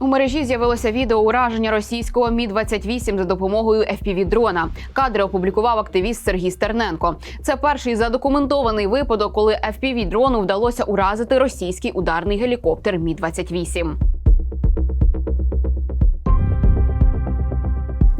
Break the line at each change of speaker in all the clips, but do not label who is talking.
У мережі з'явилося відео ураження російського мі 28 за допомогою fpv дрона. Кадри опублікував активіст Сергій Стерненко. Це перший задокументований випадок, коли fpv дрону вдалося уразити російський ударний гелікоптер Мі 28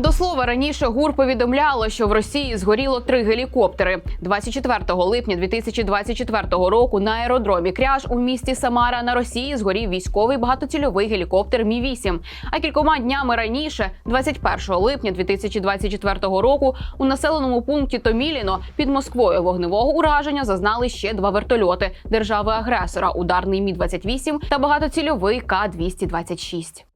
До слова, раніше ГУР повідомляло, що в Росії згоріло три гелікоптери. 24 липня 2024 року на аеродромі Кряж у місті Самара на Росії згорів військовий багатоцільовий гелікоптер Мі 8 А кількома днями раніше, 21 липня 2024 року, у населеному пункті Томіліно під Москвою вогневого ураження зазнали ще два вертольоти держави-агресора ударний Мі 28 та багатоцільовий К 226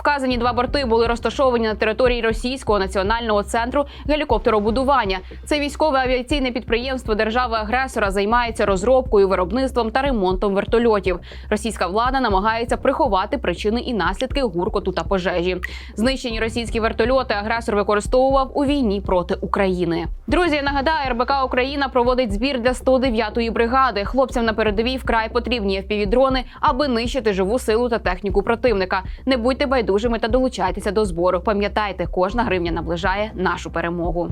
Вказані два борти були розташовані на території Російського національного центру гелікоптеробудування. Це військове авіаційне підприємство держави-агресора займається розробкою, виробництвом та ремонтом вертольотів. Російська влада намагається приховати причини і наслідки гуркоту та пожежі. Знищені російські вертольоти агресор використовував у війні проти України. Друзі, я нагадаю, РБК Україна проводить збір для 109-ї бригади. Хлопцям на передовій вкрай потрібні FPV-дрони, аби нищити живу силу та техніку противника. Не будьте байдужими та долучайтеся до збору. Пам'ятайте, кожна гривня наближає нашу перемогу.